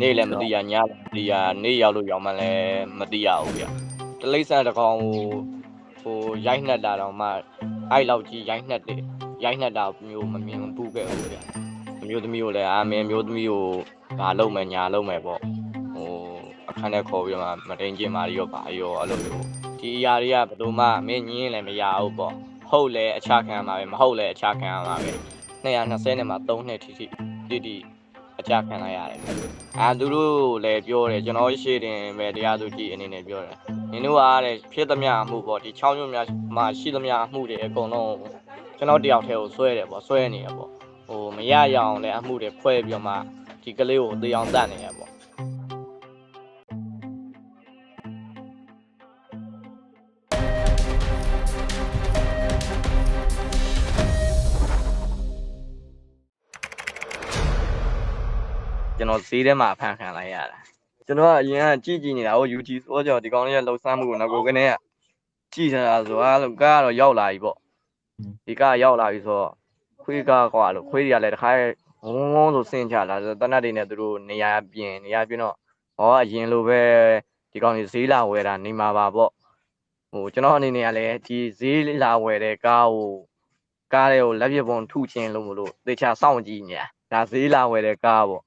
နေ့လည်းမသိရညလည်းမသိရနေ့ရောက်လို့ရောက်မှလည်းမသိရဘူးဗျတလိမ့်ဆန်တစ်ကောင်ဟိုဟိုရိုက်နှက်တာတော့မှအဲ့လောက်ကြီးရိုက်နှက်တယ်ရိုက်နှက်တာမျိုးမမြင်ဘူးခဲ့ဘူးဗျအမျိုးသမီးကိုလည်းအာမင်းမျိုးသမီးကိုဘာလုပ်မယ်ညာလုပ်မယ်ပေါ့ဟိုအခန်းထဲခေါ်ပြီးမှမတိန်ကျင်မာရီရောဘာရောအဲ့လိုမျိုးဒီအရာတွေကဘယ်လိုမှမင်းညင်းလည်းမရဘူးပေါ့ဟုတ်လဲအခြားခံရမှာပဲမဟုတ်လဲအခြားခံရမှာပဲ220နဲ့မှ3နှစ်ထိထိတိတိ အကြခံလိုက်ရတယ်အာသူတို့လည်းပြောတယ်ကျွန်တော်ရှေ့တင်ပဲတရားသူကြည့်အနေနဲ့ပြောတယ်နင်တို့ကတဲ့ဖြစ်သမျှအမှုပေါ့ဒီ6မျိုးများမှာရှိသမျှအမှုတွေအကုန်လုံးကျွန်တော်တယောက်တည်းကိုဆွဲတယ်ပေါ့ဆွဲနေရပေါ့ဟိုမရရအောင်လည်းအမှုတွေဖွဲပြီးတော့မှဒီကလေးကိုသေအောင်တတ်နေရပေါ့ ကျွန်တော်ဈေးထဲမှာဖန်ခံလိုက်ရတာကျွန်တော်ကအရင်ကကြည့်ကြည့်နေတာဟို YouTube ဆိုကြောဒီကောင်လေးကလှုပ်ရှားမှုကိုငါကိုကနေကကြည့်နေတာဆိုအဲ့လိုကားကတော့ရောက်လာပြီပေါ့ဒီကားရောက်လာပြီဆိုတော့ခွေးကားကွာလို့ခွေးတွေကလည်းတခါဝုန်းဝုန်းဆိုဆင်းချလာဆိုတနတ်တွေနဲ့သူတို့နေရာပြင်နေရာပြင်တော့ဟောအရင်လိုပဲဒီကောင်ကြီးဈေးလာဝယ်တာနေမှာပါပေါ့ဟိုကျွန်တော်အနေနဲ့ကလည်းဒီဈေးလာဝယ်တဲ့ကားကိုကားတွေကိုလက်ပြပုံထုချင်းလို့မလို့သေချာစောင့်ကြည့်နေတာဒါဈေးလာဝယ်တဲ့ကားပေါ့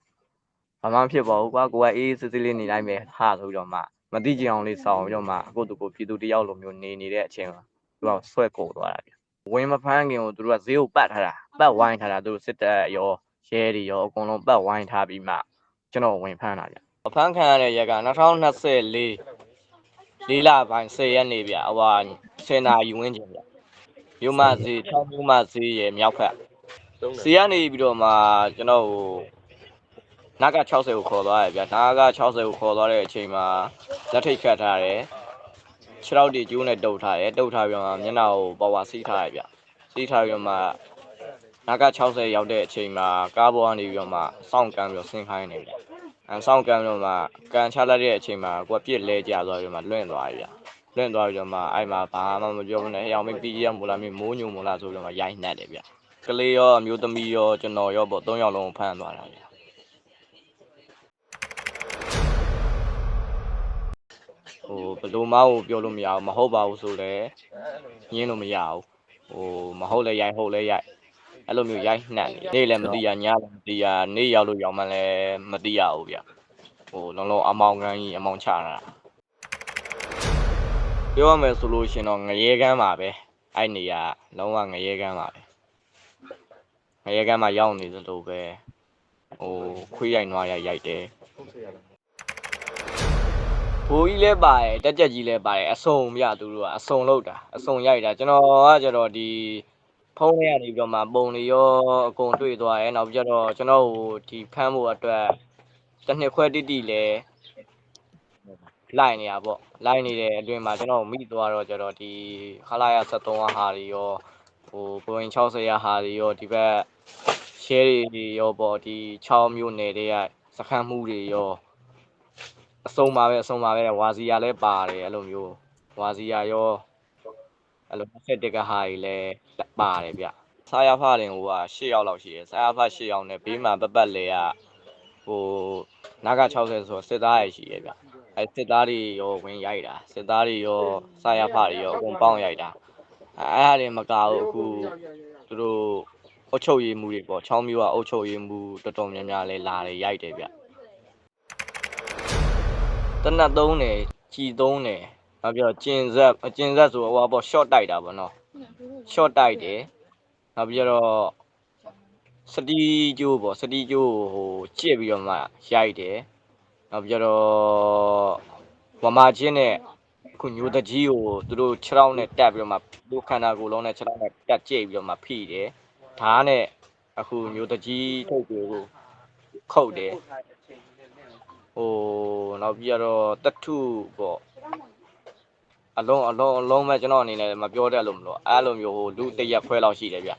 ဘာမှဖြစ်ပါဘူးကွာကိုကအေးအေးဆေးဆေးလေးနေလိုက်မယ်ဟာဆိုပြီးတော့မှမတိကြအောင်လေးစောင်းပြီးတော့မှအခုတူကိုပြည်သူတယောက်လိုမျိုးနေနေတဲ့အချိန်မှာသူကဆွဲကုန်သွားတာဗျဝင်မဖမ်းခင်ကိုသူတို့ကဈေးကိုပတ်ထားတာပတ်ဝိုင်းထားတာသူတို့စစ်တပ်ရောရဲတွေရောအကုန်လုံးပတ်ဝိုင်းထားပြီးမှကျွန်တော်ဝင်ဖမ်းတာဗျအဖမ်းခံရတဲ့ရက်က2024လေးလပိုင်း10ရက်နေ့ဗျဟို10နာရီဝန်းကျင်ဗျမြို့မဈေး6မြို့မဈေးရဲ့မြောက်ဖက်ဈေးကနေပြီးတော့မှကျွန်တော်ဟို နာက60ကိုခေါ်သွားတယ်ဗျာနာက60ကိုခေါ်သွားတဲ့အချိန်မှာလက်ထိတ်ခတ်ထားတယ်ခြေထောက်တွေကျိုးနဲ့တုပ်ထားတယ်တုပ်ထားပြီးတော့မှမျက်နှာကိုပေါ်ဝါစီးထားတယ်ဗျာစီးထားပြီးတော့မှနာက60ရောက်တဲ့အချိန်မှာကားပေါ်ကနေပြီးတော့မှစောင့်ကမ်းပြီးတော့ဆင်းခိုင်းနေဗျာအဲစောင့်ကမ်းပြီးတော့မှကန်ချလိုက်တဲ့အချိန်မှာကိုကပြစ်လဲကျသွားပြီးတော့မှလွင့်သွားပြီဗျာလွင့်သွားပြီးတော့မှအဲ့မှာဘာမှမပြောဘူးနဲ့ဟိအောင်မင်းပြီးရမို့လားမင်းမိုးညုံမို့လားဆိုပြီးတော့မှရိုက်နှက်တယ်ဗျာကလေးရောအမျိုးသမီးရောကျွန်တော်ရောပေါ့၃ယောက်လုံးကိုဖမ်းသွားတာဗျာ ဟိုဘယ်လိုမှကိုပြောလို့မရဘူးမဟုတ်ပါဘူးဆိုလည်းညင်းလို့မရဘူးဟိုမဟုတ်လဲရိုက်ဟုတ်လဲရိုက်အဲ့လိုမျိုးရိုက်နှက်နေနေ့လည်းမသိရညလည်းမသိရနေ့ရောက်လို့ရောက်မှလည်းမသိရဘူးဗျဟိုလုံးလုံးအမောင်ကန်းကြီးအမောင်ချတာပြောရမယ်ဆိုလို့ရှင်တော့ငရဲကန်းပါပဲအဲ့နေရလုံးဝငရဲကန်းပါပဲငရဲကန်းမှာရောက်နေသလိုပဲဟိုခွေးရိုက်နွားရိုက်ရိုက်တယ် ဘိုးကြီးလည်းပါတယ်တက်ကြက်ကြီးလည်းပါတယ်အစုံပြသူတို့ကအစုံလောက်တာအစုံရိုက်တာကျွန်တော်ကကျတော့ဒီဖုန်းထဲကနေပြီးတော့မှပုံတွေရောအကုန်တွေ့သွားရဲနောက်ပြီးကျတော့ကျွန်တော်ဟိုဒီဖမ်းဖို့အတွက်တစ်နှစ်ခွဲတိတိလဲလိုက်နေရပေါ့လိုက်နေတဲ့အတွင်းမှာကျွန်တော်မိသွားတော့ကျတော့ဒီခလာရ73ဟာတွေရောဟိုဘိုးရင်60ရာဟာတွေရောဒီဘက် share တွေရောပေါ့ဒီ6မျိုးနယ်တွေကစခန်းမှုတွေရော အစုံပါပဲအစုံပါပဲဝါစီယာလည်းပါတယ်အဲ့လိုမျိုးဝါစီယာရောအဲ့လိုဆက်တက်ကဟာကြီးလည်းပါတယ်ဗျဆာယာဖရင်ဟိုက10ယောက်လောက်ရှိတယ်ဆာယာဖ10ယောက်နဲ့ဘေးမှာပတ်ပတ်လေကဟိုနာက60ဆိုတော့စစ်သားရရှိရဗျအဲ့စစ်သားတွေရောဝင်ရိုက်တာစစ်သားတွေရောဆာယာဖတွေရောအကုန်ပေါင်းရိုက်တာအဲ့အဲ့ဒါတွေမကဘူးအခုသူတို့အုတ်ချုပ်ရည်မှုတွေပေါ့ချောင်းမျိုးကအုတ်ချုပ်ရည်မှုတော်တော်များများလဲလာတယ်ရိုက်တယ်ဗျ တနတ်သုံးတယ်ကြည်သုံးတယ်နောက်ပြီးတော့ကျင်ဆက်အကျင်ဆက်ဆိုဟိုပါပေါ့ short တိုက်တာပေါ့နော် short တိုက်တယ်နောက်ပြီးတော့စတီကျိုးပေါ့စတီကျိုးကိုဟိုကြည့်ပြီးတော့မှရိုက်တယ်နောက်ပြီးတော့ဝမာချင်းနဲ့အခုညိုတကြီးကိုသူတို့6ထောင်နဲ့တက်ပြီးတော့မှသူခန္ဓာကိုယ်လုံးနဲ့6ထောင်နဲ့တက်ကြိတ်ပြီးတော့မှဖိတယ်ဓာတ်နဲ့အခုညိုတကြီးထုတ်တွေကိုခုတ်တယ် ဟိုနောက်ပြီးတော့တထုပေါ့အလုံးအလုံးအလုံးပဲကျွန်တော်အနေနဲ့မပြောတတ်လို့မလို့အဲ့လိုမျိုးဟိုလူတစ်ရက်ခွဲလောက်ရှိတယ်ဗျ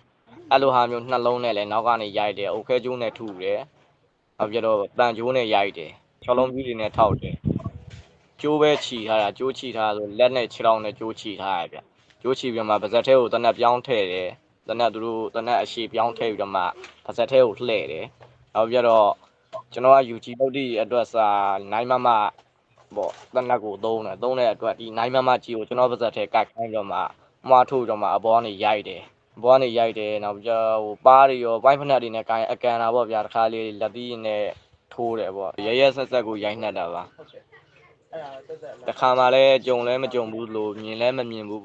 အဲ့လိုဟာမျိုးနှလုံးနဲ့လည်းနောက်ကနေရိုက်တယ်အုတ်ခဲကျိုးနဲ့ထုတယ်နောက်ပြီးတော့တန်ကျိုးနဲ့ရိုက်တယ်ချောလုံးပြူးတွေနဲ့ထောက်တယ်ကျိုးပဲခြီထားတာကျိုးခြီထားဆိုလက်နဲ့ခြေထောက်နဲ့ကျိုးခြီထားရဗျကျိုးခြီပြီးမှပါဇက်ထဲကိုတနက်ပြောင်းထည့်တယ်တနက်သူတို့တနက်အရှိပြောင်းထည့်ပြီးတော့မှပါဇက်ထဲကိုလှည့်တယ်နောက်ပြီးတော့ ကျွန်တော်က UG လုတ်တိအတွက်စာနိုင်မမပေါ့တနက်ကိုသုံးတယ်သုံးတဲ့အတွက်ဒီနိုင်မမကြီးကိုကျွန်တော်ပါဇက်ထဲကတ်ခိုင်းတော့မှမွားထုတ်တော့မှအပေါ်ကနေရိုက်တယ်အပေါ်ကနေရိုက်တယ်နောက်ပြီးတော့ဟိုပါးတွေရောဘိုင်းဖနက်တွေနဲ့ကိုင်အကန်တာပေါ့ဗျာတစ်ခါလေးလက်သီးနဲ့ထိုးတယ်ပေါ့ရရဆက်ဆက်ကိုရိုက်နှက်တာပါတခါမှလည်းကြုံလည်းမကြုံဘူးလို့မြင်လည်းမမြင်ဘူး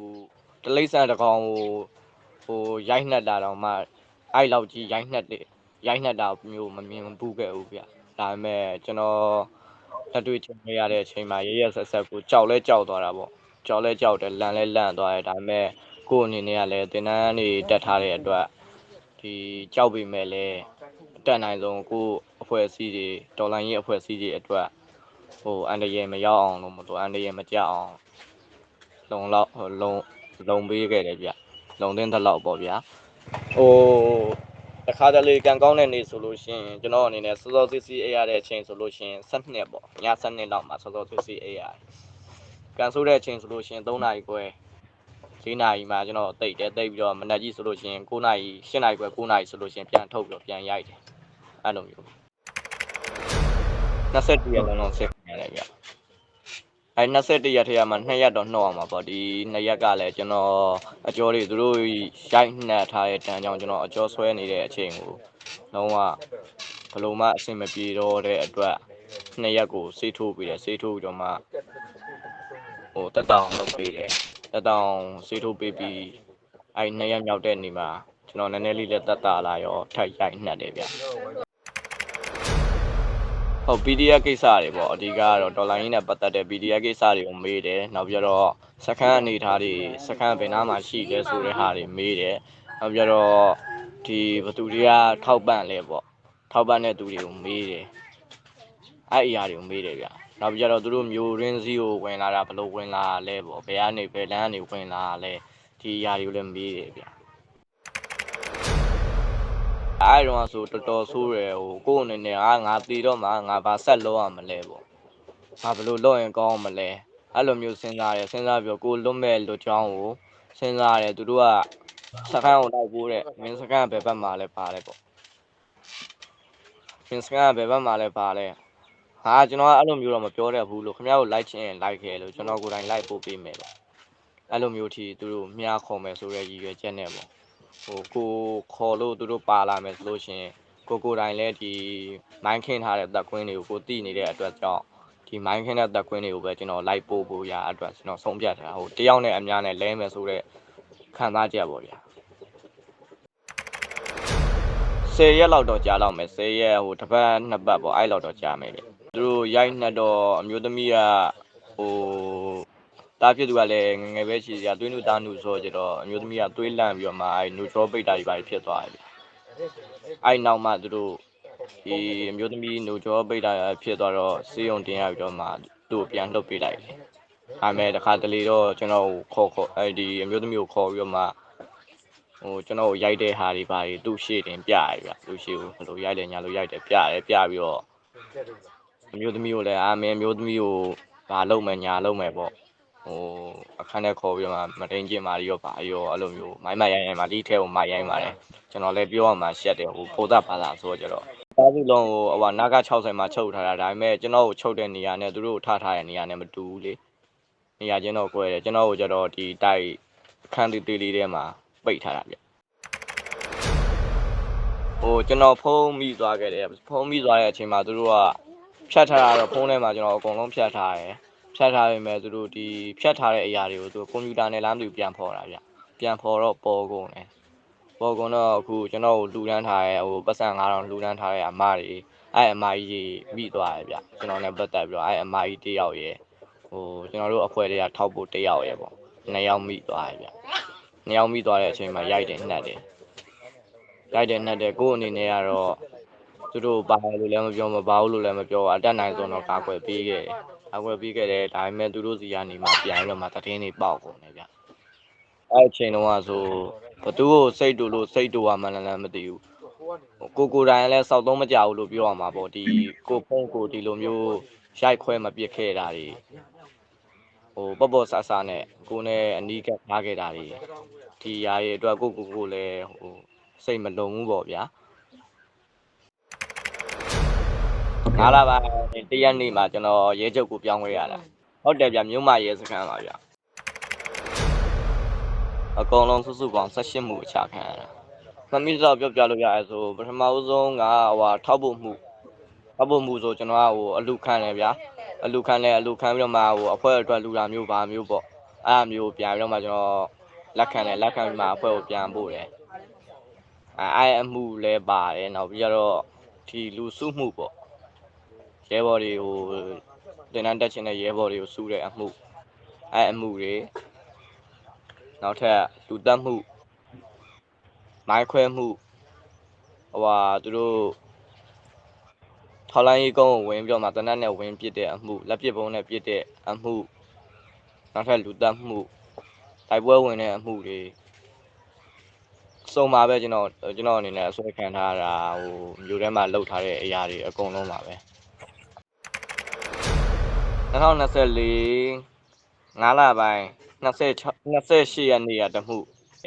တလိမ့်ဆန်တစ်ကောင်ဟိုဟိုရိုက်နှက်တာတော့မှအဲ့လောက်ကြီးရိုက်နှက်တယ်ရိုက်နှက်တာမျိုးမမြင်ဘူးခဲ့ဘူးဗျ ဒါပေမဲ့ကျွန်တော်လက်တွေ့ကြုံရတဲ့အချိန်မှာရရဆက်ဆက်ကိုကြောက်လဲကြောက်သွားတာပေါ့ကြောက်လဲကြောက်တယ်လန့်လဲလန့်သွားတယ်ဒါပေမဲ့ကိုယ့်အနေနဲ့ကလည်းတင်တန်းနေတက်ထားတဲ့အတွက်ဒီကြောက်ပေမဲ့လည်းအတက်နိုင်ဆုံးကိုယ့်အဖွဲ့အစည်းတွေတော်လိုင်းရေးအဖွဲ့အစည်းတွေအတွက်ဟိုအန်တရယ်မရောက်အောင်လို့မတော်အန်တရယ်မကြအောင်လုံလောက်ဟိုလုံလုံပေးခဲ့တယ်ဗျလုံတဲ့တဲ့လောက်ပေါ့ဗျာဟို တခါတလေကံကောင်းတဲ့နေ့ဆိုလို့ရှိရင်ကျွန်တော်အနေနဲ့စောစောစီးစီးအေးရတဲ့အချိန်ဆိုလို့ရှိရင်7နှစ်ပေါ့ည7နှစ်လောက်မှာစောစောစီးစီးအေးရတယ်ကန်ဆိုးတဲ့အချိန်ဆိုလို့ရှိရင်3နာရီခွဲ4နာရီမှာကျွန်တော်တိတ်တယ်တိတ်ပြီးတော့မနက်ကြီးဆိုလို့ရှိရင်9နာရီ10နာရီခွဲ9နာရီဆိုလို့ရှိရင်ပြန်ထုတ်ပြီးတော့ပြန်ရိုက်တယ်အဲ့လိုမျိုး21ရက်လုံးလုံးဆက်ရတယ်ဗျ အဲ21ရက်ထဲမှာ2ရက်တော့နှော့အောင်ပါပေါ့ဒီ2ရက်ကလည်းကျွန်တော်အကျော်တွေသူတို့ရိုက်နှက်ထားတဲ့တန်းကြောင့်ကျွန်တော်အကျော်ဆွဲနေတဲ့အချိန်ကိုလုံးဝဘယ်လိုမှအဆင်မပြေတော့တဲ့အတွက်2ရက်ကိုစေးထိုးပြီးတယ်စေးထိုးပြီးတော့မှဟိုတက်တောင်လုပ်ပေးတယ်တက်တောင်စေးထိုးပေးပြီးအဲ2ရက်မြောက်တဲ့နေ့မှာကျွန်တော်နည်းနည်းလေးလက်တက်တာလာရောထိုက်ရိုက်နှက်တယ်ဗျ ဟုတ် PDF ကိစ္စတွေပေါ့အဓိကကတော့ဒေါ်လာရင်းနဲ့ပတ်သက်တဲ့ PDF ကိစ္စတွေကိုမေးတယ်နောက်ပြီးတော့စခန်းအနေထားတွေစခန်းဘယ်နားမှာရှိလဲဆိုတဲ့ဟာတွေမေးတယ်နောက်ပြီးတော့ဒီဘသူတွေကထောက်ပံ့လဲပေါ့ထောက်ပံ့တဲ့သူတွေကိုမေးတယ်အဲ့အရာတွေကိုမေးတယ်ဗျနောက်ပြီးတော့သူတို့မျိုးရင်းစည်းကိုဝင်လာတာဘယ်လိုဝင်လာလဲပေါ့ဘယ်ကနေဘယ်လမ်းကနေဝင်လာလဲဒီအရာတွေကိုလည်းမေးတယ်ဗျ အဲ့တော့ဆိုတော်တော်ဆိုးတယ်ဟိုကိုယ့်အနေနဲ့အာငါတည်တော့မှငါဘာဆက်လုပ်ရမလဲပေါ့ငါဘယ်လိုလုပ်ရင်ကောင်းမလဲအဲ့လိုမျိုးစဉ်းစားတယ်စဉ်းစားပြီးတော့ကိုလွတ်မဲ့လွတ်ချောင်းကိုစဉ်းစားတယ်သူတို့ကစကန်းကိုလိုက်ပိုးတဲ့မင်းစကန်းဘယ်ဘက်မှာလဲပါလဲပေါ့မင်းစကန်းဘယ်ဘက်မှာလဲပါလဲဟာကျွန်တော်ကအဲ့လိုမျိုးတော့မပြောတတ်ဘူးလို့ခင်ဗျားကိုလိုက်ချင်ရင်လိုက်ခဲ့လို့ကျွန်တော်ကိုယ်တိုင်လိုက်ပို့ပေးမယ်ပေါ့အဲ့လိုမျိုးထီသူတို့မြားခေါ်မယ်ဆိုတဲ့ရည်ရွယ်ချက်နဲ့ပေါ့ ဟိုကိုခေါ်လို့သူတို့ပါလာမယ်ဆိုလို့ရှိရင်ကိုကိုယ်တိုင်လည်းဒီမိုင်းခင်းထားတဲ့သက်ကွင်းတွေကိုကိုသိနေတဲ့အတွက်ကြောင့်ဒီမိုင်းခင်းတဲ့သက်ကွင်းတွေကိုပဲကျွန်တော်လိုက်ပို့ဖို့ရအတွက်ကျွန်တော်ဆုံးဖြတ်ထားဟိုတယောက်နဲ့အများနဲ့လဲမယ်ဆိုတော့ခံစားချက်ပေါ့ဗျာ10ရက်လောက်တော့ကြာတော့မယ်10ရက်ဟိုတစ်ပတ်နှစ်ပတ်ပေါ့အဲ့လောက်တော့ကြာမယ်ဗျသူတို့ရိုက်နှက်တော့အမျိုးသမီးကဟို တားဖြစ်သူကလည်းငငယ်ပဲရှိစရာသွေးနုသားနုဆိုကြတော့အမျိုးသမီးကသွေးလန့်ပြီးတော့မှအဲနူထရောပိတ်တာကြီးပါဖြစ်သွားတယ်ဗျအဲ့နောက်မှသူတို့ဒီအမျိုးသမီးနူထရောပိတ်တာဖြစ်သွားတော့စေယုံတင်ရပြီးတော့မှသူ့ကိုပြန်လှုပ်ပေးလိုက်တယ်ဒါမဲ့တခါတလေတော့ကျွန်တော်ခေါ်ခေါ်အဲဒီအမျိုးသမီးကိုခေါ်ပြီးတော့မှဟိုကျွန်တော်ရိုက်တဲ့ဟာတွေပါတွေသူ့ရှေ့တင်ပြရပြသူ့ရှေ့ကိုဘယ်လိုရိုက်တယ်ညာလိုရိုက်တယ်ပြတယ်ပြပြီးတော့အမျိုးသမီးကိုလည်းအာမင်းအမျိုးသမီးကိုဘာလုပ်မယ်ညာလုပ်မယ်ပေါ့ ဟိုအခန်းထဲခေါ်ပြီးတော့မှမတိန်ကျင်မာရီရောပါရောအဲ့လိုမျိုးမိုင်းမရိုင်းရိုင်းမှာဒီထဲကိုမရိုင်းပါတယ်ကျွန်တော်လည်းပြောရမှာရှက်တယ်ဟိုပိုသက်ပါလာဆိုတော့ကြတော့သားစုလုံးဟိုဟိုနာက60မှာချုပ်ထားတာဒါပေမဲ့ကျွန်တော်ကိုချုပ်တဲ့နေရာနဲ့သူတို့ကိုထားထားတဲ့နေရာနဲ့မတူဘူးလေနေရာချင်းတော့꿰တယ်ကျွန်တော်ကိုကြတော့ဒီတိုက်အခန်းသေးသေးလေးထဲမှာပိတ်ထားတာဗျဟိုကျွန်တော်ဖုန်းမိသွားခဲ့တယ်ဖုန်းမိသွားတဲ့အချိန်မှာသူတို့ကဖြတ်ထားတာတော့ဖုန်းထဲမှာကျွန်တော်အကုန်လုံးဖြတ်ထားတယ် ဖြတ်ထားပေမဲ့သူတို့ဒီဖြတ်ထားတဲ့အရာတွေကိုသူကွန်ပျူတာနဲ့လားမသိဘူးပြန်ဖော်တာဗျပြန်ဖော်တော့ပေါ်ကုန်တယ်ပေါ်ကုန်တော့အခုကျွန်တော်ကိုလူတန်းထားရဲဟိုပတ်စံ9000လူတန်းထားရဲအမတွေအဲ့အမကြီးမိသွားတယ်ဗျကျွန်တော်နဲ့ပတ်သက်ပြီးတော့အဲ့အမကြီးတယောက်ရဲ့ဟိုကျွန်တော်တို့အဖွဲ့တွေကထောက်ဖို့တယောက်ရဲ့ပေါ့နှစ်ယောက်မိသွားတယ်ဗျနှစ်ယောက်မိသွားတဲ့အချိန်မှာရိုက်တယ်နှက်တယ်ရိုက်တယ်နှက်တယ်ကိုယ့်အနေနဲ့ကတော့သူတို့ပါလို့လည်းမပြောမပါဘူးလို့လည်းမပြောအတက်နိုင်ဆုံးတော့ကာကွယ်ပေးခဲ့တယ် ကာကွယ်ပေးခဲ့တယ်ဒါပေမဲ့သူတို့စီကနေမှပြန်ပြီးတော့မှတည်င်းတွေပေါက်ကုန်တယ်ဗျအဲ့အချိန်တုန်းကဆိုဘသူ့ကိုစိတ်တူလို့စိတ်တူရမှန်းလည်းမသိဘူးကိုကိုတိုင်လည်းစောက်သုံးမကြဘူးလို့ပြောရမှာပေါ့ဒီကိုဖုန်းကိုဒီလိုမျိုးရိုက်ခွဲမပစ်ခဲ့တာတွေဟိုပေါ့ပေါ့ဆာဆာနဲ့ကိုနဲ့အနီးကပ်ထားခဲ့တာတွေဒီຢာရဲ့အတွက်ကိုကိုကိုလည်းဟိုစိတ်မလုံဘူးပေါ့ဗျာ ငါးလပိုင်းတရက်နေ့မှာကျွန်တော်ရဲချုပ်ကိုပြောင်းခဲ့ရတာဟုတ်တယ်ဗျမြို့မရဲစခန်းပါဗျအကောင်လုံးစုစုပေါင်း18မှုအချခံရတာမမိတော့ပြောပြလို့ရတယ်ဆိုပထမဦးဆုံးကဟိုထောက်ဖို့မှုထောက်ဖို့မှုဆိုကျွန်တော်ကဟိုအလူခံတယ်ဗျာအလူခံတယ်အလူခံပြီးတော့မှဟိုအဖွဲ့အတွက်လူတာမျိုးပါမျိုးပေါ့အဲ့အမျိုးပြန်ပြီးတော့မှကျွန်တော်လက်ခံတယ်လက်ခံပြီးမှအဖွဲ့ကိုပြန်ပို့တယ်အဲအဲ့အမှုလဲပါတယ်နောက်ပြီးတော့ဒီလူစုမှုပေါ့ ရဲဘော်တွေကိုတင်တန်းတက်ချင်တဲ့ရဲဘော်တွေကိုစူးတဲ့အမှုအဲအမှုတွေနောက်ထပ်လူတက်မှုမိုင်းခွဲမှုဟိုဟာသူတို့ထောက်လိုင်းရေးကုန်းကိုဝင်ပြီးတော့မှတနက်နဲ့ဝင်ပစ်တဲ့အမှုလက်ပစ်ပုံးနဲ့ပစ်တဲ့အမှုနောက်ထပ်လူတက်မှုတိုက်ပွဲဝင်တဲ့အမှုတွေစုံပါပဲကျွန်တော်ကျွန်တော်အနေနဲ့အစွဲခံထားတာဟိုမျိုးထဲမှာလှုပ်ထားတဲ့အရာတွေအကုန်လုံးပါပဲ 2024 9လပိုင်း26 28ရက်နေ့ကတမှု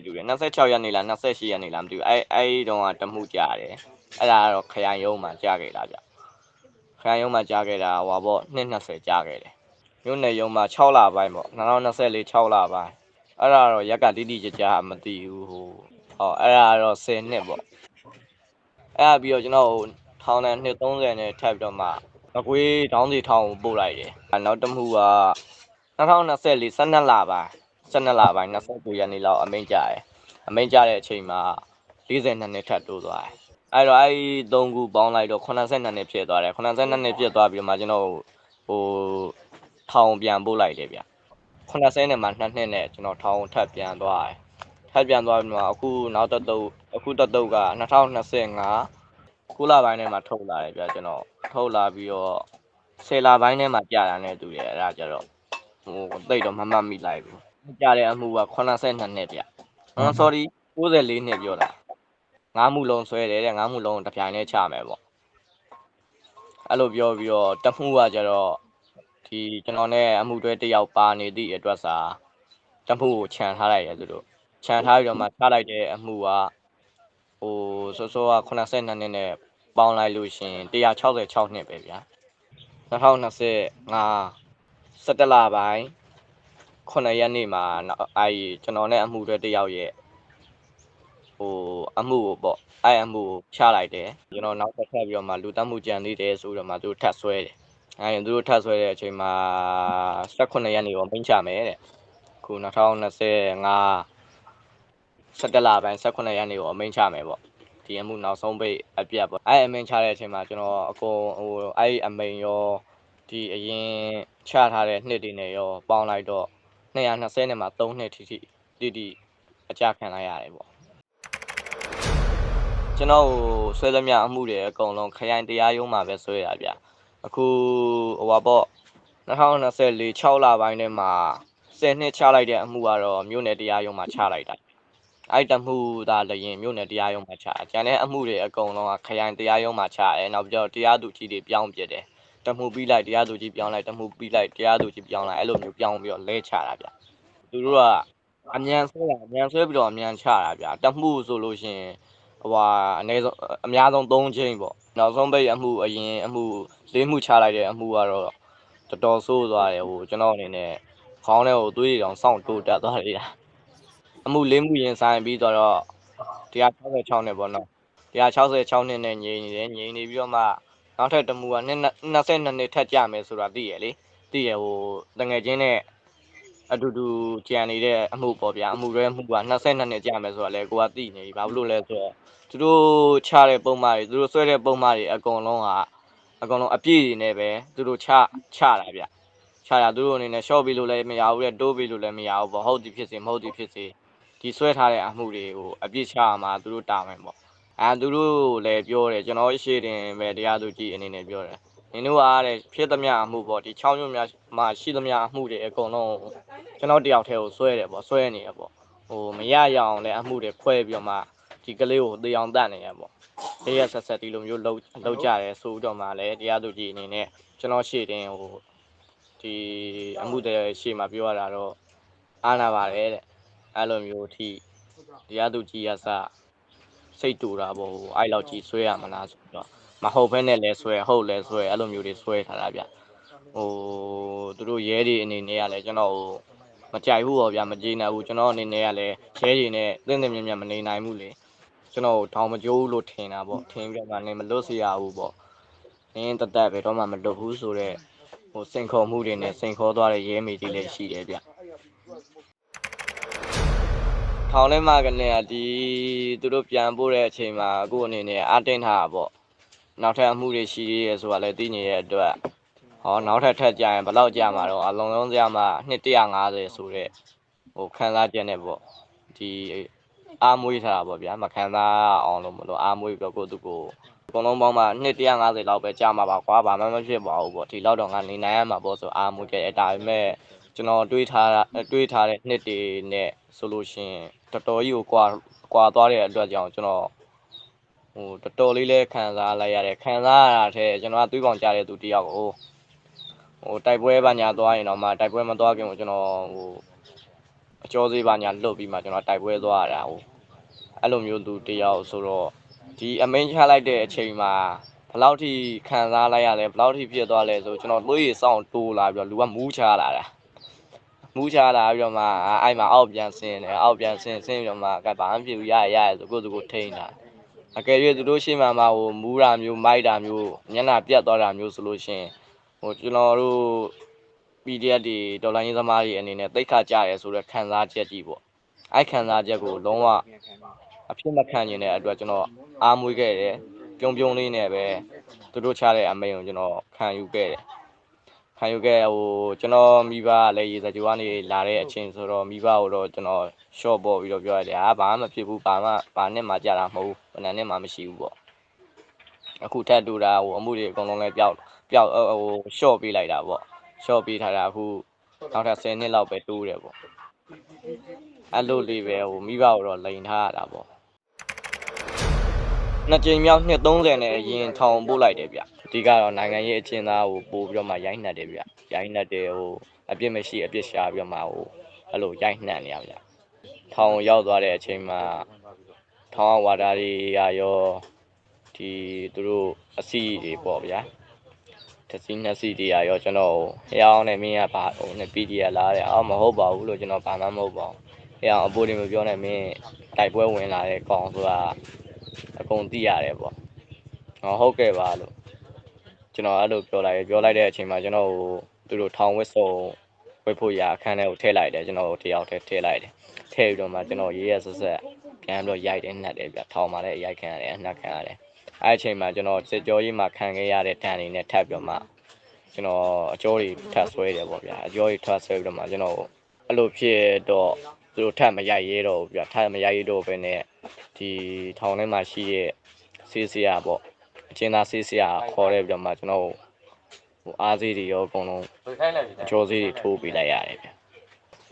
တူတယ်26ရက်နေ့လား28ရက်နေ့လားမသိဘူးအဲအဲဒီတုန်းကတမှုကြားတယ်အဲ့ဒါကတော့ခရိုင်ရုံးမှာကြားခဲ့တာဗျခရိုင်ရုံးမှာကြားခဲ့တာဟွာပေါ့220ကြားခဲ့တယ်မြို့နယ်ရုံးမှာ6လပိုင်းပေါ့2024 6လပိုင်းအဲ့ဒါတော့ရက်ကတိတိကျကျမသိဘူးဟိုဟောအဲ့ဒါကတော့10နှစ်ပေါ့အဲ့ဒါပြီးတော့ကျွန်တော်ဟိုထောင်နဲ့နှစ်30နဲ့ထပ်ပြီးတော့မှ အကွေးတောင်းစီထောင်ကိုပို့လိုက်တယ်။နောက်တစ်မှုက2024 12လပိုင်း12လပိုင်း29ရက်နေ့လောက်အမိန့်ကြတယ်။အမိန့်ကြတဲ့အချိန်မှာ42နှစ်ထပ်တိုးသွားတယ်။အဲ့တော့အဲ့ဒီ3ခုပေါင်းလိုက်တော့82နှစ်ဖြစ်သွားတယ်။82နှစ်ဖြစ်သွားပြီးတော့မှကျွန်တော်ဟိုထောင်ပြန်ပို့လိုက်တယ်ဗျ။80နဲ့မှ2နှစ်နဲ့ကျွန်တော်ထောင်ထပ်ပြန်သွားတယ်။ထပ်ပြန်သွားပြီးတော့အခုနောက်တစ်တုပ်အခုတစ်တုပ်က2025 ခုလပိုင်းထဲမှာထုတ်လာတယ်ဗျကျွန်တော်ထုတ်လာပြီးတော့ဆယ်လပိုင်းထဲမှာကြာတာနဲ့တူတယ်အဲ့ဒါကြတော့ဟိုတိတ်တော့မမှတ်မိလိုက်ဘူးကြာတဲ့အမှုက82နှစ်ဗျဟမ် sorry 94နှစ်ပြောတာငါးမှုလုံးဆွဲတယ်တဲ့ငါးမှုလုံးတစ်ပြိုင်နဲ့ချမယ်ပေါ့အဲ့လိုပြောပြီးတော့တမှုကကြတော့ဒီကျွန်တော်နဲ့အမှုတွဲတစ်ယောက်ပါနေသည့်အတွက်စာတမှုကိုခြံထားလိုက်ရသူတို့ခြံထားပြီးတော့မှချလိုက်တဲ့အမှုက ဟိုစောစောက82နှစ်နဲ့ပေါင်းလိုက်လို့ရှရင်166နှစ်ပဲဗျာ2025 17လပိုင်း9ရက်နေ့မှာအဲကျွန်တော်နဲ့အမှုတွေတယောက်ရဲ့ဟိုအမှုကိုပေါ့အဲအမှုကိုချလိုက်တယ်ကျွန်တော်နောက်တစ်ခါပြီးတော့မှလူတက်မှုကြံသေးတယ်ဆိုတော့မှသူတို့ထပ်ဆွဲတယ်အဲရင်သူတို့ထပ်ဆွဲတဲ့အချိန်မှာ18ရက်နေ့ကိုမင်းချမယ်တဲ့ခု2025 17လပိုင်း18ရက်နေ့ကိုအမိန့်ချမယ်ပေါ့ဒီအမှုနောက်ဆုံးပိတ်အပြတ်ပေါ့အဲ့အမိန်ချတဲ့အချိန်မှာကျွန်တော်အကုန်ဟိုအဲ့အမိန်ရောဒီအရင်ချထားတဲ့နှစ်တွေနဲ့ရောပေါင်းလိုက်တော့220နဲ့မှာ3နှစ်ထိထိတိတိအကြခံလိုက်ရတယ်ပေါ့ကျွန်တော်ဟိုဆွဲသမျှအမှုတွေအကုန်လုံးခရိုင်တရားရုံးမှာပဲဆွဲရဗျအခုဟိုပါပေါ့2024 6လပိုင်းထဲမှာ10နှစ်ချလိုက်တဲ့အမှုကတော့မြို့နယ်တရားရုံးမှာချလိုက်တာ အဲ့တမှုသာလျင်မြို့နယ်တရားရုံးမှာချတယ်။ကျန်တဲ့အမှုတွေအကုန်လုံးကခရိုင်တရားရုံးမှာချတယ်။နောက်ပြီးတော့တရားသူကြီးတွေပြောင်းပြတယ်။တမှုပြီးလိုက်တရားသူကြီးပြောင်းလိုက်တမှုပြီးလိုက်တရားသူကြီးပြောင်းလိုက်အဲ့လိုမျိုးပြောင်းပြီးတော့လဲချတာဗျ။သူတို့ကအမြန်ဆွဲတာအမြန်ဆွဲပြီးတော့အမြန်ချတာဗျ။တမှုဆိုလို့ရှိရင်ဟိုဟာအနည်းဆုံးအများဆုံး3ချိန်ပေါ့။နောက်ဆုံးပိတ်အမှုအရင်အမှု၄မှုချလိုက်တဲ့အမှုကတော့တော်တော်ဆိုးသွားတယ်ဟိုကျွန်တော်အနေနဲ့ခေါင်းထဲကိုသွေးတွေတောင်စောင့်တိုးတက်သွားတယ်ဗျာ။ အမှုလေးမှုရင်ဆိုင်ပြီးတော့166နဲ့ပေါ့နော်166နှစ်နဲ့ငြိမ်နေတယ်ငြိမ်နေပြီးတော့မှနောက်ထပ်တမှုက22နှစ်ထပ်ကြမယ်ဆိုတာသိရလေသိရဟိုတငယ်ချင်းနဲ့အတူတူကြံနေတဲ့အမှုပေါ့ဗျာအမှုရဲမှုက22နှစ်ကြမယ်ဆိုတာလေကိုကသိနေပြီဘာလို့လဲဆိုတော့သူတို့ချတဲ့ပုံမှန်တွေသူတို့ဆွဲတဲ့ပုံမှန်တွေအကုန်လုံးကအကုန်လုံးအပြည့်တွေနဲ့ပဲသူတို့ချချတာဗျချတာသူတို့အနေနဲ့ short ပြီးလို့လည်းမရဘူးတဲ့တိုးပြီးလို့လည်းမရဘူးပေါ့ဟုတ်သည်ဖြစ်စေမဟုတ်သည်ဖြစ်စေ ဒီဆွဲထားတဲ့အမှုတွေကိုအပြစ်ချမှာသူတို့တာမယ်ပေါ့အဲသူတို့လည်းပြောတယ်ကျွန်တော်ရှေ့တင်ပဲတရားသူကြီးအနေနဲ့ပြောတယ်နင်တို့အားတဲ့ဖြစ်သမျှအမှုပေါ့ဒီ6မြို့များမှာရှိသမျှအမှုတွေအကုန်လုံးကျွန်တော်တယောက်တည်းကိုဆွဲတယ်ပေါ့ဆွဲနေရပေါ့ဟိုမရရအောင်လည်းအမှုတွေခွဲပြီးတော့မှဒီကလေးကိုတေအောင်တတ်နေရပေါ့လေးရဆက်ဆက်ဒီလိုမျိုးလှုပ်လှုပ်ကြတယ်ဆိုတော့မှလည်းတရားသူကြီးအနေနဲ့ကျွန်တော်ရှေ့တင်ဟိုဒီအမှုတွေရှေ့မှာပြောရတာတော့အားနာပါတယ်တဲ့ အဲ့လိုမျိုးအထိတရားသူကြီးကစစိတ်တူတာပေါ့ဟိုအဲ့လောက်ကြီးဆွဲရမလားဆိုတော့မဟုတ်ဘဲနဲ့လဲဆွဲဟုတ်လဲဆွဲအဲ့လိုမျိုးတွေဆွဲထားတာဗျဟိုသူတို့ရဲတွေအနေနဲ့ကလည်းကျွန်တော်ဟိုမကြိုက်ဘူးပေါ့ဗျာမကြည်နိုင်ဘူးကျွန်တော်အနေနဲ့ကလည်းရဲတွေနဲ့တင်းတင်းမြတ်မြတ်မနေနိုင်ဘူးလေကျွန်တော်ထောင်မကြိုးလို့ထင်တာပေါ့ထင်ပြမှလည်းမလွတ်စေရဘူးပေါ့နင်းတသက်ပဲတော့မှမလွတ်ဘူးဆိုတော့ဟိုစိန်ခေါ်မှုတွေနဲ့စိန်ခေါ်သွားတဲ့ရဲမေတွေလည်းရှိတယ်ဗျ ထောင်ထဲမှာကနေကဒီသူတို့ပြန်ပို့တဲ့အချိန်မှာအခုအနေနဲ့အတင်းထားတာပေါ့နောက်ထပ်အမှုတွေရှိရဲဆိုတာလည်းသိနေတဲ့အတွက်ဟောနောက်ထပ်ထပ်ကြရင်ဘယ်လောက်ကြာမှာတော့အလုံးလုံးကြာမှာ250ဆိုတဲ့ဟိုခံစားချက်နဲ့ပေါ့ဒီအားမွေးထားတာပေါ့ဗျာမခံစားအောင်လို့မလို့အားမွေးပြီးတော့ကိုယ့်သူကိုယ်အကုန်လုံးပေါင်းမှာ250လောက်ပဲကြာမှာပါကွာဘာမှမဖြစ်ပါဘူးပေါ့ဒီလောက်တော့ငါနေနိုင်ရမှာပေါ့ဆိုအားမွေးခဲ့တယ်ဒါပေမဲ့ကျွန်တော်တွေးထားတာတွေးထားတဲ့နှစ်တွေနဲ့ဆိုလို့ရှိရင် တော်တော်ကြီးကိုကွာကွာသွားတဲ့အတွက်ကြောင့်ကျွန်တော်ဟိုတော်တော်လေးလဲခံစားလိုက်ရတယ်ခံစားရတာတဲ့ကျွန်တော်ကသွေးပေါင်ကြတဲ့သူတယောက်ကိုဟိုတိုက်ပွဲဘာညာသွားရင်တော့မှတိုက်ပွဲမသွားခင်ကိုကျွန်တော်ဟိုအကျော်သေးဘာညာလွတ်ပြီးမှကျွန်တော်တိုက်ပွဲသွားရတာဟိုအဲ့လိုမျိုးသူတယောက်ဆိုတော့ဒီအမိန်ချလိုက်တဲ့အချိန်မှာဘယ်လောက်ထိခံစားလိုက်ရလဲဘယ်လောက်ထိဖြစ်သွားလဲဆိုကျွန်တော်တွေးရစောင့်တိုးလာပြီးတော့လူကမူးချလာတာ မူးချလာပြီးတော့မှအဲ့မှာအောက်ပြန်ဆင်းတယ်အောက်ပြန်ဆင်းဆင်းပြီးတော့မှကဘာမှမဖြစ်ဘူးရရရဆိုကိုယ့်သူကိုထိန်းတာအကယ်၍သူတို့ရှေ့မှာမှာဟိုမူးတာမျိုးမိုက်တာမျိုးညနာပြတ်သွားတာမျိုးဆိုလို့ရှိရင်ဟိုကျွန်တော်တို့ PDF တွေဒေါ်လာရင်းသမားတွေအနေနဲ့တိတ်ခါကြရဲဆိုတဲ့ခံစားချက်ကြီးပေါ့အဲ့ခံစားချက်ကိုလုံးဝအဖြစ်မခံနိုင်တဲ့အတွက်ကျွန်တော်အားမွေးခဲ့တယ်ပြုံးပြုံးလေးနဲ့ပဲသူတို့ချတဲ့အမိန်ကိုကျွန်တော်ခံယူခဲ့တယ် ခံယူခဲ့ဟိုကျွန်တော်မိဘကလည်းရေစကြိုကနေလာတဲ့အချိန်ဆိုတော့မိဘကိုတော့ကျွန်တော် short ပေါ်ပြီးတော့ပြောရတယ်အာဘာမှမဖြစ်ဘူးဘာမှဘာနဲ့မှကြာတာမဟုတ်ဘူးဘယ်နဲ့မှမရှိဘူးပေါ့အခုထပ်တူတာဟိုအမှုတွေအကုန်လုံးလည်းပျောက်ပျောက်ဟို short ပေးလိုက်တာပေါ့ short ပေးထားတာအခုနောက်ထပ်10နှစ်လောက်ပဲတိုးတယ်ပေါ့အဲ့လိုလေးပဲဟိုမိဘကိုတော့လိန်ထားရတာပေါ့ နှစ်ကြိမ်မြောက်နှစ်30နဲ့အရင်ထောင်ပို့လိုက်တယ်ဗျအဓိကတော့နိုင်ငံရေးအချင်းသားကိုပို့ပြီးတော့မှရိုက်နှက်တယ်ဗျရိုက်နှက်တယ်ဟိုအပြစ်မရှိအပြစ်ရှာပြီးတော့မှဟိုအဲ့လိုရိုက်နှက်နေရဗျထောင်ရောက်သွားတဲ့အချိန်မှာထောင်ဝါဒတွေရရောဒီသူတို့အစီတွေပေါ့ဗျာတစ်စီနှစ်စီတွေရရောကျွန်တော်ဟျောင်းနဲ့မင်းကဘာဟိုနဲ့ PDF လာတယ်အော်မဟုတ်ပါဘူးလို့ကျွန်တော်ဘာမှမဟုတ်ပါဘူးဟျောင်းအပိုးတွေမပြောနဲ့မင်းတိုက်ပွဲဝင်လာတဲ့ကောင်ဆိုတာ အကုန်သိရတယ်ပေါ့ဟောဟုတ်ကဲ့ပါလို့ကျွန်တော်အဲ့လိုပြောလိုက်ပြောလိုက်တဲ့အချိန်မှာကျွန်တော်ဟိုသူတို့ထောင်ဝစ်စုံဝစ်ဖို့ရအခန်းထဲကိုထည့်လိုက်တယ်ကျွန်တော်တယောက်တည်းထည့်လိုက်တယ်ထည့်ပြီးတော့မှကျွန်တော်ရေးရဆက်ဆက်ပြန်ပြီးတော့ရိုက်တယ်နှက်တယ်ဗျထောင်มาလည်းရိုက်ခံရတယ်နှက်ခံရတယ်အဲ့အချိန်မှာကျွန်တော်စစ်ကြောရေးမှာခံခဲ့ရတဲ့တန်တွေနဲ့ထပ်ပြီးတော့မှကျွန်တော်အကျော်တွေထပ်ဆွဲတယ်ပေါ့ဗျာအကျော်တွေထပ်ဆွဲပြီးတော့မှကျွန်တော်အဲ့လိုဖြစ်တော့သူတို့ထပ်မရိုက်ရဲတော့ဘူးဗျထပ်မရိုက်ရတော့ဘဲနဲ့ ဒီထောင်ထဲမှာရှိတဲ့ဆေးစရာပေါ့အချင်းသားဆေးစရာခေါ်တယ်ပြီးတော့မှကျွန်တော်ဟိုအားစေးတွေရောအကုန်လုံးအကျော်စေးတွေထိုးပေးလိုက်ရတယ်ဗျ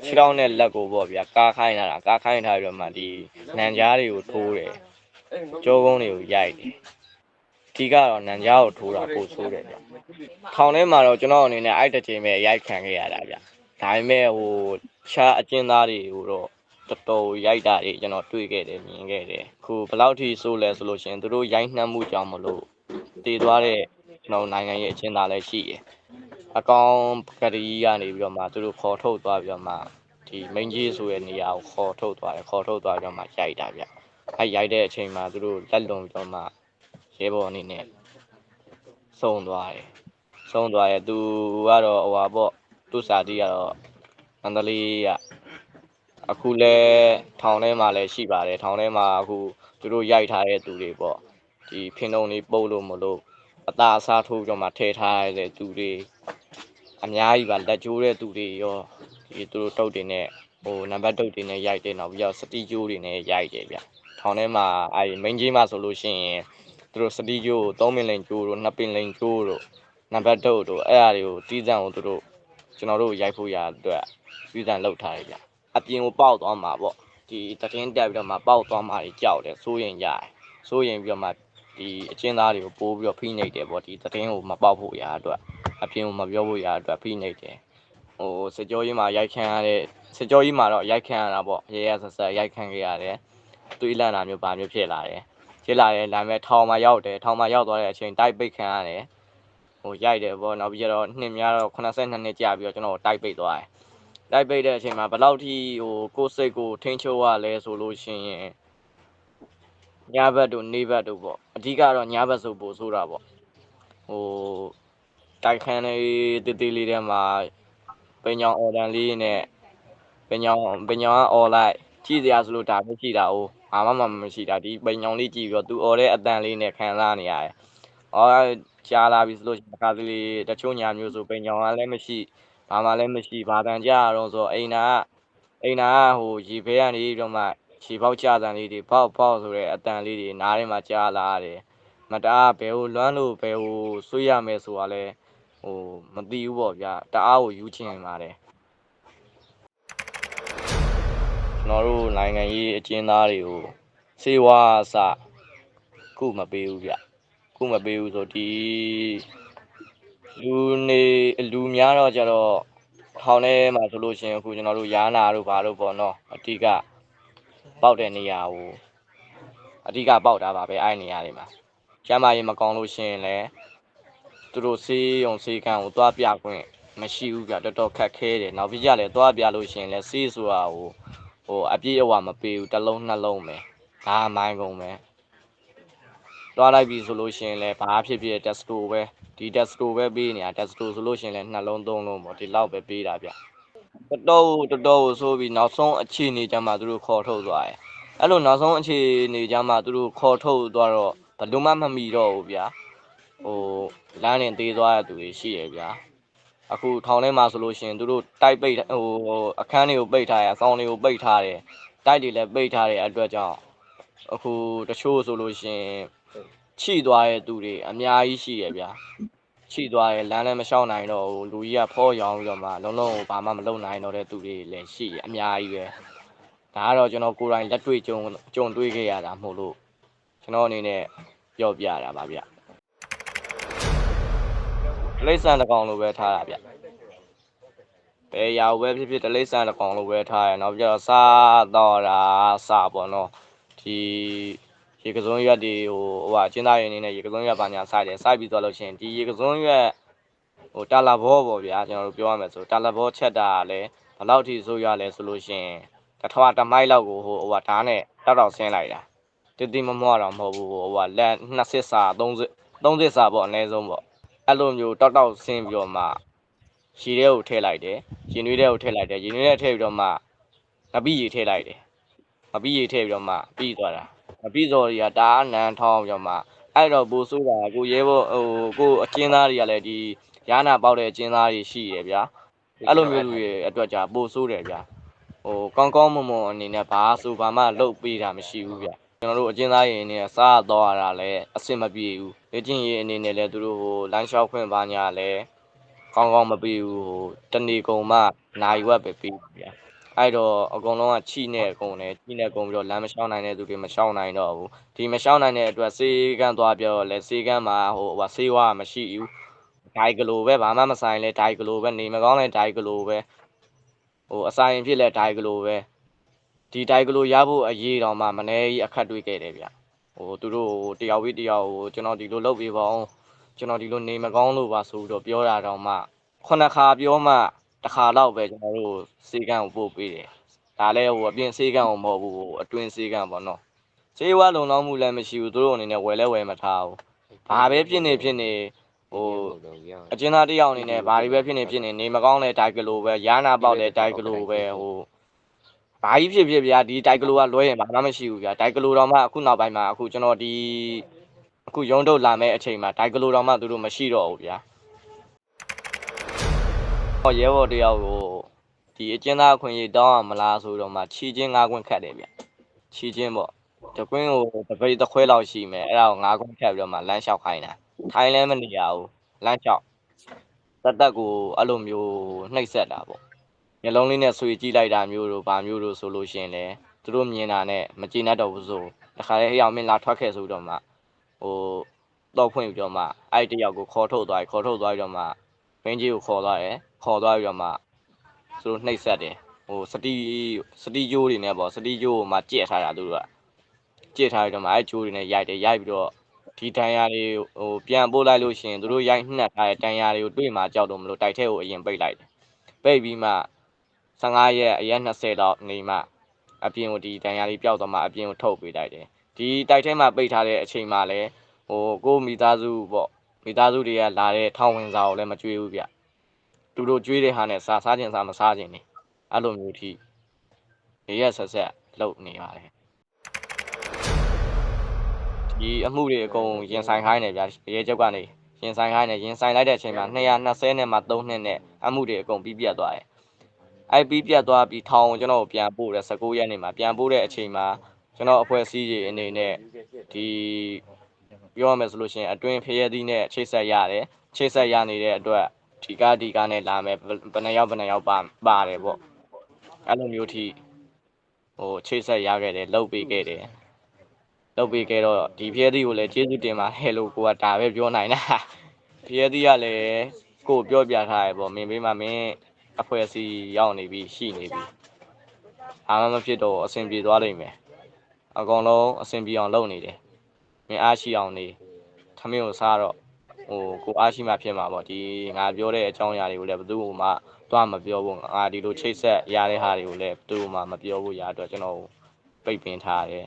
ခြေထောက်နဲ့လက်ကိုပေါ့ဗျာကားခိုင်းလာတာကားခိုင်းထားပြီးတော့မှဒီနံကြားတွေကိုထိုးတယ်ကြောကုန်းတွေကိုရိုက်တယ်အဓိကတော့နံကြားကိုထိုးတာပိုဆိုးတယ်ဗျထောင်ထဲမှာတော့ကျွန်တော်အနေနဲ့အဲ့တစ်ချိန်ပဲရိုက်ခံခဲ့ရတာဗျဒါပေမဲ့ဟိုရှားအကျဉ်းသားတွေကိုတော့ တော်တော်ရိုက်တာတွေကျွန်တော်တွေ့ခဲ့တယ်မြင်ခဲ့တယ်ခုဘယ်လောက်ထိဆိုးလဲဆိုလို့ရှိရင်သူတို့ရိုက်နှက်မှုကြောင့်မလို့တည်သွားတဲ့ကျွန်တော်နိုင်ငံရဲ့အကျဉ်းသားလည်းရှိတယ်အကောင်ကလေးကနေပြီးတော့မှသူတို့ခေါ်ထုတ်သွားပြီးတော့မှဒီမိန်ကြီးဆိုတဲ့နေရာကိုခေါ်ထုတ်သွားတယ်ခေါ်ထုတ်သွားပြီးတော့မှရိုက်တာဗျအဲရိုက်တဲ့အချိန်မှာသူတို့လက်လုံပြီးတော့မှရဲဘော်အနေနဲ့စုံသွားတယ်စုံသွားတယ်သူကတော့ဟိုပါပေါ့သူ့စာတီးကတော့မန္တလေးက အခုလဲထောင်ထဲမှာလည်းရှိပါတယ်ထောင်ထဲမှာအခုသူတို့ရိုက်ထားတဲ့သူတွေပေါ့ဒီဖင်တုံလေးပုတ်လို့မလို့အသာအစားထိုးပြီးတော့မှထည့်ထားရတဲ့သူတွေအများကြီးပါလက်ကျိုးတဲ့သူတွေရောဒီသူတို့တုတ်တွေနဲ့ဟိုနံပါတ်တုတ်တွေနဲ့ရိုက်တယ်နောက်ပြီးတော့စတီဂျိုးတွေနဲ့ရိုက်တယ်ဗျထောင်ထဲမှာအဲ main ကြီးမှာဆိုလို့ရှိရင်သူတို့စတီဂျိုးကို3ပင်လိန်ဂျိုးတို့2ပင်လိန်ဂျိုးတို့နံပါတ်တုတ်တို့အဲ့အရာတွေကိုတီးစံကိုသူတို့ကျွန်တော်တို့ရိုက်ဖို့ရအတွက်တီးစံလောက်ထားတယ်ဗျ အပြင်ကိုပေါက်သွားမှာပေါ့ဒီတတင်းတက်ပြီးတော့မှပေါက်သွားမှာကြီးကြောက်တယ်စိုးရင်ရတယ်စိုးရင်ပြီးတော့မှဒီအချင်းသားတွေကိုပိုးပြီးတော့ဖိနှိပ်တယ်ပေါ့ဒီတတင်းကိုမပေါက်ဖို့ရအတွက်အပြင်ကိုမပြောဖို့ရအတွက်ဖိနှိပ်တယ်ဟိုစစ်ကြောကြီးမှာရိုက်ခံရတဲ့စစ်ကြောကြီးမှာတော့ရိုက်ခံရတာပေါ့ရဲရဲဆက်ဆက်ရိုက်ခံခဲ့ရတယ်တွေးလန့်တာမျိုးပါမျိုးဖြစ်လာတယ်ခြေဖြစ်လာတယ်ဒါပေမဲ့ထောင်မှာရောက်တယ်ထောင်မှာရောက်သွားတဲ့အချိန်တိုက်ပိတ်ခံရတယ်ဟိုရိုက်တယ်ပေါ့နောက်ပြီးတော့နှစ်များတော့82နှစ်ကြာပြီးတော့ကျွန်တော်တိုက်ပိတ်သွားတယ် တိုက်ပိတ်တဲ့အချိန်မှာဘယ်လောက်ထိဟိုကိုယ်စိတ်ကိုထိန်းချုပ်ရလဲဆိုလို့ရှိရင်ညဘက်တို့နေ့ဘက်တို့ပေါ့အဓိကတော့ညဘက်ဆိုပို့ဆိုတာပေါ့ဟိုတိုက်ခန်းလေးတေးသေးလေးထဲမှာပင်ညောင်အော်ဒန်လေးနဲ့ပင်ညောင်ပင်ညောင်ကအော်လိုက်ကြည့်စရာဆိုလို့ဒါမရှိတာ哦ဘာမှမမရှိတာဒီပင်ညောင်လေးကြည့်ပြီးတော့သူအော်တဲ့အတန်လေးနဲ့ခံစားနေရတယ်အော်ကြားလာပြီဆိုလို့ရှိရင်ခါသလေးတချို့ညာမျိုးဆိုပင်ညောင်ကလည်းမရှိ ဘာမှလည်းမရှိဘာတန်ကြရတော့ဆိုအိမ်နာကအိမ်နာကဟိုရေဖဲကနေပြီးတော့မှခြေပေါက်ကြတန်လေးတွေပေါက်ပေါက်ဆိုတဲ့အတန်လေးတွေနားထဲမှာကြားလာရတယ်မတအားဘယ်ဟိုလွမ်းလို့ဘယ်ဟိုဆွေးရမယ်ဆိုတာလဲဟိုမသိဘူးပေါ့ဗျာတအားကိုယူချင်ပါတယ်ကျွန်တော်တို့နိုင်ငံရေးအကျဉ်းသားတွေကိုစေဝါအစခုမပေးဘူးဗျခုမပေးဘူးဆိုဒီ လူနေလူများတော့ကြတော့ထောင်ထဲမှာဆိုလို့ရှိရင်အခုကျွန်တော်တို့ရာနာတို့ဘာလို့ပေါ့နော်အတိကပေါက်တဲ့နေရာကိုအဓိကပေါက်တာပါပဲအဲ့နေရာတွေမှာကျမ်းမာရေးမကောင်းလို့ရှိရင်လည်းသူတို့စေးရုံစေးကန်းကိုသွားပြခွင့်မရှိဘူးဗျတော်တော်ခက်ခဲတယ်နောက်ပြီးကြလည်းသွားပြလို့ရှိရင်လည်းစေးဆိုတာဟိုဟိုအပြည့်အဝမပေးဘူးတစ်လုံးနှလုံးပဲဒါမိုင်းကုန်ပဲ သွားလိုက်ပြီဆိုလို့ရှိရင်လည်းဘာဖြစ်ဖြစ်တက်စတိုပဲဒီတက်စတိုပဲပေးနေတာတက်စတိုဆိုလို့ရှိရင်လည်းနှလုံးသုံးလုံးပေါ့ဒီလောက်ပဲပေးတာဗျတော်တော်တော်တော်ဆိုပြီးနောက်ဆုံးအခြေအနေကြမှာသူတို့ခေါ်ထုတ်သွားတယ်အဲ့လိုနောက်ဆုံးအခြေအနေကြမှာသူတို့ခေါ်ထုတ်သွားတော့ဘယ်လိုမှမမီတော့ဘူးဗျာဟိုလမ်းတင်သေးသွားတဲ့သူတွေရှိရဗျာအခုထောင်ထဲမှာဆိုလို့ရှိရင်သူတို့တိုက်ပိတ်ဟိုအခန်းတွေကိုပိတ်ထားရအဆောင်တွေကိုပိတ်ထားတယ်တိုက်တွေလည်းပိတ်ထားတဲ့အတွက်ကြောင့်အခုတချို့ဆိုလို့ရှိရင် ချိသွားတဲ့သူတွေအများကြီးရှိရဗျာချိသွားရဲ့လမ်းလည်းမလျှောက်နိုင်တော့ဘူးလူကြီးကဖောရောင်းပြီးတော့မှလုံးလုံးဘာမှမလုပ်နိုင်တော့တဲ့သူတွေလည်းရှိရအများကြီးပဲဒါကတော့ကျွန်တော်ကိုယ်တိုင်လက်တွေ့ကြုံကြုံတွေ့ခဲ့ရတာမဟုတ်လို့ကျွန်တော်အနေနဲ့ပြောပြတာပါဗျတလိษံတကောင်လိုပဲထားတာဗျဘယ်ရာဝဲဖြစ်ဖြစ်တလိษံတကောင်လိုပဲထားရနောက်ပြီးတော့စားတော့တာစားပေါ့နော်ဒီ ရေကစုံရွက်တွေဟိုဟိုဟာကျင်းသားရင်းနေနဲ့ရေကစုံရွက်ပါညာစိုက်တယ်စိုက်ပြီးသွားလို့ချင်းဒီရေကစုံရွက်ဟိုတာလာဘောပေါ့ဗျာကျွန်တော်တို့ပြောရမယ်ဆိုတာလာဘောချက်တာလည်းဘယ်လောက်ထိဆိုးရလဲဆိုလို့ရှိရင်တထွားတမိုက်လောက်ကိုဟိုဟိုဟာဓာတ်နဲ့တောက်တောက်ဆင်းလိုက်တာတိတိမမောတော့မဟုတ်ဘူးဟိုဟိုဟာလက်နှစ်စစ်စာသုံးစစ်သုံးစစ်စာပေါ့အနည်းဆုံးပေါ့အဲ့လိုမျိုးတောက်တောက်ဆင်းပြီးတော့မှရှည်တဲ့ကိုထည့်လိုက်တယ်ရင်နွေးတဲ့ကိုထည့်လိုက်တယ်ရင်နွေးတဲ့ထည့်ပြီးတော့မှငပိရီထည့်လိုက်တယ်ငပိရီထည့်ပြီးတော့မှပြီးသွားတာ ငပိစော်တွေကတအားနန်းထောင်းပြီးတော့မှအဲ့တော့ဘူဆိုးတာကိုရဲဘောဟိုကိုအကျဉ်းသားတွေကလည်းဒီရဟနာပေါက်တဲ့အကျဉ်းသားတွေရှိရဗျာအဲ့လိုမျိုးလူတွေအတွက်ကြာပိုဆိုးတယ်ဗျာဟိုကောင်းကောင်းမွန်မွန်အနေနဲ့ဘာဆိုဘာမှလုပ်ပေးတာမရှိဘူးဗျကျွန်တော်တို့အကျဉ်းသားရင်နဲ့စားတော့ရတာလည်းအဆင်မပြေဘူးလေ့ကျင့်ရေးအနေနဲ့လည်းသူတို့ဟိုလမ်းလျှောက်ခွင့်ပါညာလည်းကောင်းကောင်းမပေးဘူးဟိုတဏီကုံမှနိုင်ဝက်ပဲပေးဗျာ အဲ့တော့အကုန်လုံးကချိနဲ့အကုန်နဲ့ချိနဲ့အကုန်ပြီးတော့လမ်းမလျှောက်နိုင်တဲ့သူတွေမလျှောက်နိုင်တော့ဘူးဒီမလျှောက်နိုင်တဲ့အတွက်စေးကန်းသွားပြောလဲစေးကန်းမှာဟိုဟိုဆေးဝါးမရှိဘူးဒိုင်ကလိုပဲဘာမှမဆိုင်လဲဒိုင်ကလိုပဲနေမကောင်းလဲဒိုင်ကလိုပဲဟိုအဆိုင်ဖြစ်လဲဒိုင်ကလိုပဲဒီဒိုင်ကလိုရဖို့အရေးတော်မှမနေကြီးအခက်တွေ့ခဲ့တယ်ဗျဟိုသူတို့ဟိုတယောက်ပြီးတယောက်ဟိုကျွန်တော်ဒီလိုလုပ်ပေးပါအောင်ကျွန်တော်ဒီလိုနေမကောင်းလို့ပါဆိုပြီးတော့ပြောတာတော့မှခုနှစ်ခါပြောမှ တစ်ခါတော့ပဲကျွန်တော်တို့စေကန်းကိုပို့ပေးတယ်ဒါလည်းဟိုအပြင်စေကန်းကိုမဟုတ်ဘူးဟိုအတွင်းစေကန်းပေါ့နော်စေဝါလုံလောက်မှုလည်းမရှိဘူးသူတို့အနေနဲ့ဝယ်လဲဝယ်မထားဘူးဘာပဲဖြစ်နေဖြစ်နေဟိုအကျဉ်းသားတယောက်အနေနဲ့ဘာတွေပဲဖြစ်နေဖြစ်နေနေမကောင်းလဲဒိုက်ကလိုပဲရာနာပေါက်လဲဒိုက်ကလိုပဲဟိုဘာကြီးဖြစ်ဖြစ်ဗျာဒီဒိုက်ကလိုကလွဲရင်ဘာမှမရှိဘူးဗျာဒိုက်ကလိုတော့မှအခုနောက်ပိုင်းမှာအခုကျွန်တော်ဒီအခုရုံးထုတ်လာမဲ့အချိန်မှာဒိုက်ကလိုတော့မှသူတို့မရှိတော့ဘူးဗျာဟော ရဲဘော်တယောက်ကိုဒီအကျဉ်းသားအခွင့်အရေးတောင်းအောင်မလားဆိုတော့မှချီချင်းငါးခွင့်ခတ်တယ်ဗျချီချင်းပေါ့တကွင်းကိုတပိတ်တစ်ခွဲလောက်ရှိမယ်အဲ့ဒါကိုငါးခွင့်ခတ်ပြီးတော့မှလမ်းလျှောက်ခိုင်းတာထိုင်းလဲမနေရဘူးလမ်းလျှောက်တက်တက်ကိုအဲ့လိုမျိုးနှိပ်စက်တာပေါ့မျက်လုံးလေးနဲ့ဆွေကြည့်လိုက်တာမျိုးတို့ဗာမျိုးတို့ဆိုလို့ရှိရင်လည်းသူတို့မြင်တာနဲ့မကြည်နဲ့တော့ဘူးဆိုတခါလေဟိအောင်မင်းလာထွက်ခဲ့ဆိုတော့မှဟိုတော့ဖွင့်ပြီးတော့မှအဲ့တယောက်ကိုခေါ်ထုတ်သွားခေါ်ထုတ်သွားပြီးတော့မှ ဘင်းကြီးကိုခေါ်သွားတယ်ခေါ်သွားပြီးတော့မှသူတို့နှိပ်စက်တယ်ဟိုစတီစတီဂျိုးတွေနဲ့ပေါ့စတီဂျိုးကိုမှကြက်ထားတာသူတို့ကကြည့်ထားပြီးတော့မှအဲ့ချိုးတွေနဲ့ရိုက်တယ်ရိုက်ပြီးတော့ဒီတန်ရာတွေဟိုပြန်ပို့လိုက်လို့ရှိရင်သူတို့ရိုက်နှက်ထားတဲ့တန်ရာတွေကိုတွေ့မှကြောက်တော့မလို့တိုက်ထဲကိုအရင်ပိတ်လိုက်တယ်ပိတ်ပြီးမှ15ရက်အရက်20တော့နေမှအပြင်ကိုဒီတန်ရာတွေပျောက်တော့မှအပြင်ကိုထုတ်ပေးလိုက်တယ်ဒီတိုက်ထဲမှာပိတ်ထားတဲ့အချိန်မှလည်းဟိုကိုမိသားစုပေါ့ မိသားစုတွေကလာတဲ့ထောင်ဝင်စာကိုလည်းမကြွေးဘူးဗျသူတို့ကြွေးတဲ့ဟာနဲ့စားစားခြင်းစားမစားခြင်းနေအဲ့လိုမျိုးထိရရက်ဆက်ဆက်လုပ်နေပါတယ်ဒီအမှုတွေအကုန်ရင်ဆိုင်ခိုင်းတယ်ဗျာရဲချုပ်ကနေရင်ဆိုင်ခိုင်းတယ်ရင်ဆိုင်လိုက်တဲ့အချိန်မှာ220နဲ့မှ3နှစ်နဲ့အမှုတွေအကုန်ပြီးပြတ်သွားတယ်အဲ့ပြီးပြတ်သွားပြီးထောင်ကိုကျွန်တော်ကိုပြန်ပို့တယ်19ရက်နေ့မှာပြန်ပို့တဲ့အချိန်မှာကျွန်တော်အဖွဲ့အစည်းတွေအနေနဲ့ဒီ ပြောရမယ်ဆိုလို့ရှိရင်အတွင်းဖရဲသီးနဲ့ချိတ်ဆက်ရတယ်ချိတ်ဆက်ရနေတဲ့အတွက်ဒီကားဒီကားနဲ့လာမယ်ဘယ်နှစ်ယောက်ဘယ်နှစ်ယောက်ပါပါတယ်ပေါ့အဲ့လိုမျိုးထိဟိုချိတ်ဆက်ရခဲ့တယ်လုပ်ပေးခဲ့တယ်လုပ်ပေးခဲ့တော့ဒီဖျဲသီးကိုလည်းကျေးဇူးတင်ပါတယ်လို့ကိုကဒါပဲပြောနိုင်တာဖျဲသီးကလည်းကိုကိုပြောပြထားရပေါ့မင်းဘေးမှာမင်းအဖွဲ့အစည်းရောက်နေပြီရှိနေပြီအားမမဖြစ်တော့အဆင်ပြေသွားလိမ့်မယ်အကောင်လုံးအဆင်ပြေအောင်လုပ်နေတယ် မင်းအားရှိအောင်နေထမင်းကိုစားတော့ဟိုကိုအားရှိမှဖြစ်မှာပေါ့ဒီငါပြောတဲ့အကြောင်းအရာတွေကိုလည်းဘယ်သူမှသွားမပြောဘူးငါဒီလိုချိတ်ဆက်ရတဲ့ဟာတွေကိုလည်းဘယ်သူမှမပြောဘူးရအတွက်ကျွန်တော်ပိတ်ပင်ထားတယ်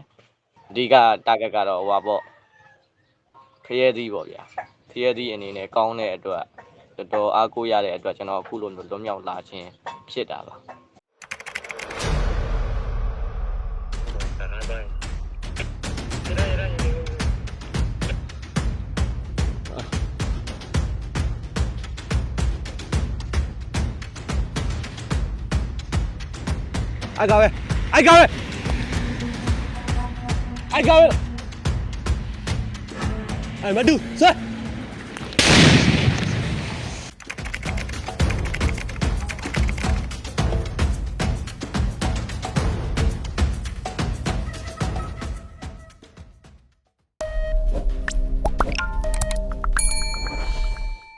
အဓိက target ကတော့ဟိုပါပေါ့ခရဲသီးပေါ့ဗျာခရဲသီးအနေနဲ့ကောင်းတဲ့အတွက်တော်တော်အားကိုးရတဲ့အတွက်ကျွန်တော်အခုလိုမျိုးလွတ်မြောက်လာခြင်းဖြစ်တာပါ I got it. I got it. I got it. I'm a dude, sir.